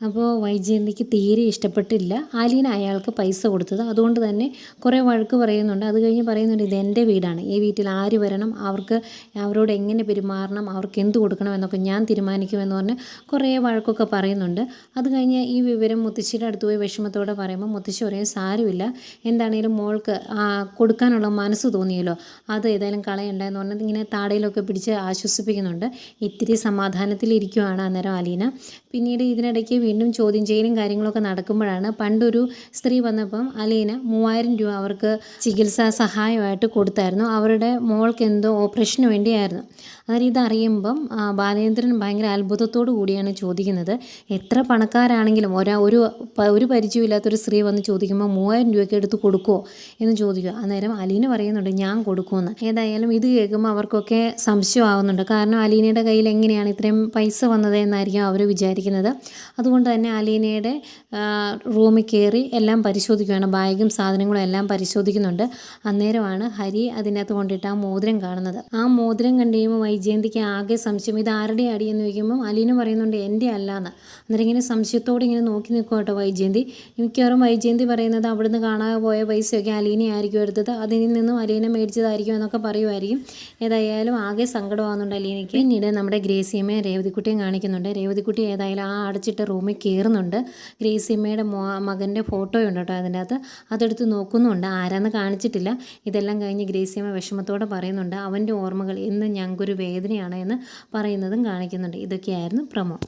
അപ്പോൾ വൈജയന്തിക്ക് തീരെ ഇഷ്ടപ്പെട്ടില്ല. ആലീന അയാൾക്ക് പൈസ കൊടുത്തത്. അതുകൊണ്ട് തന്നെ കുറേ വഴക്ക് പറയുന്നുണ്ട്. അത് കഴിഞ്ഞ് പറയുന്നുണ്ട് ഇത് എന്റെ വീടാണ്. ഈ വീട്ടിൽ ആര് വരണം? അവർക്ക് അവരോട് എങ്ങനെ പെരുമാറണം? അവർക്ക് എന്ത് കൊടുക്കണം? എന്നൊക്കെ ഞാൻ തീരുമാനിക്കുമെന്ന് പറഞ്ഞ് കുറേ വഴക്കൊക്കെ പറയുന്നുണ്ട്. അത് കഴിഞ്ഞ് ഈ വിവരം മുത്തശ്ശിയുടെ അടുത്ത് പോയി വിഷമത്തോടെ പറയുമ്പോൾ മുത്തശ്ശി പറയും സാരമില്ല. എന്താണേലും മോൾക്ക് കൊടുക്കാനുള്ള മനസ്സ് തോന്നിയല്ലോ. അത് ഏതായാലും കളയണ്ടെന്ന് പറഞ്ഞത് ഇങ്ങനെ താടയിലൊക്കെ പിടിച്ച് ആശ്വസിപ്പിക്കുന്നുണ്ട്. ഇത്തിരി സമാധാനത്തിലിരിക്കുവാണ് അന്നേരം ആലീന. പിന്നീട് ഇതിനിടയ്ക്ക് വീണ്ടും ചോദ്യം ചെയ്യലും കാര്യങ്ങളൊക്കെ നടക്കുമ്പോഴാണ് പണ്ടൊരു സ്ത്രീ വന്നപ്പം അലീന മൂവായിരം രൂപ അവർക്ക് ചികിത്സാ സഹായമായിട്ട് കൊടുത്തായിരുന്നു. അവരുടെ മോൾക്ക് എന്തോ ഓപ്പറേഷന് വേണ്ടിയായിരുന്നു. അന്നേരം ഇതറിയുമ്പം ബാലേന്ദ്രൻ ഭയങ്കര അത്ഭുതത്തോടു കൂടിയാണ് ചോദിക്കുന്നത്. എത്ര പണക്കാരാണെങ്കിലും ഒരാ ഒരു ഒരു പരിചയമില്ലാത്തൊരു സ്ത്രീ വന്ന് ചോദിക്കുമ്പോൾ മൂവായിരം രൂപയ്ക്ക് എടുത്ത് കൊടുക്കുമോ എന്ന് ചോദിക്കുക. അന്നേരം അലീന പറയുന്നുണ്ട് ഞാൻ കൊടുക്കുമെന്ന്. ഏതായാലും ഇത് കേൾക്കുമ്പോൾ അവർക്കൊക്കെ സംശയമാകുന്നുണ്ട് കാരണം അലീനയുടെ കയ്യിൽ എങ്ങനെയാണ് ഇത്രയും പൈസ വന്നത് എന്നായിരിക്കും അവർ വിചാരിക്കുന്നത്. അതുകൊണ്ട് തന്നെ അലീനയുടെ റൂമിൽ കയറി എല്ലാം പരിശോധിക്കുകയാണ്. ബാഗും സാധനങ്ങളും എല്ലാം പരിശോധിക്കുന്നുണ്ട്. അന്നേരമാണ് ഹരി അതിനകത്ത് കൊണ്ടിട്ട് ആ മോതിരം കാണുന്നത്. ആ മോതിരം കണ്ടു കഴിയുമ്പോൾ വൈജയന്തിക്ക് ആകെ സംശയം ഇത് ആരുടെ അടി? എന്ന് ചോദിക്കുമ്പോൾ അലീന പറയുന്നുണ്ട് എന്റെ അല്ല എന്ന്. അന്നേരം ഇങ്ങനെ സംശയത്തോടെ ഇങ്ങനെ നോക്കി നിൽക്കും കേട്ടോ വൈജയന്തി. മിക്കവാറും വൈജയന്തി പറയുന്നത് അവിടുന്ന് കാണാതെ പോയ പൈസയൊക്കെ അലീന ആയിരിക്കും എടുത്തത്. അതിൽ നിന്നും അലീന മേടിച്ചതായിരിക്കും എന്നൊക്കെ പറയുമായിരിക്കും. ഏതായാലും ആകെ സങ്കടമാകുന്നുണ്ട് അലീനയ്ക്ക്. പിന്നീട് നമ്മുടെ ഗ്രേസിയമ്മയെ രേവതിക്കുട്ടിയും കാണിക്കുന്നുണ്ട്. രേവതിക്കുട്ടി ഏതായാലും ആ അടച്ചിട്ട റൂമിൽ കയറുന്നുണ്ട്. ഗ്രേസിയമ്മയുടെ മോ മകന്റെ ഫോട്ടോയുണ്ട് കേട്ടോ അതിന്റെ അകത്ത് അതെടുത്ത് നോക്കുന്നുണ്ട്. ആരാന്ന് കാണിച്ചിട്ടില്ല. ഇതെല്ലാം കഴിഞ്ഞ് ഗ്രേസിയമ്മ വിഷമത്തോടെ പറയുന്നുണ്ട്. അവന്റെ ഓർമ്മകൾ എന്നും ഞങ്ങൾക്കൊരു വേദനയാണ് എന്ന് പറയുന്നതും കാണിക്കുന്നുണ്ട്. ഇതൊക്കെയായിരുന്നു പ്രമോ.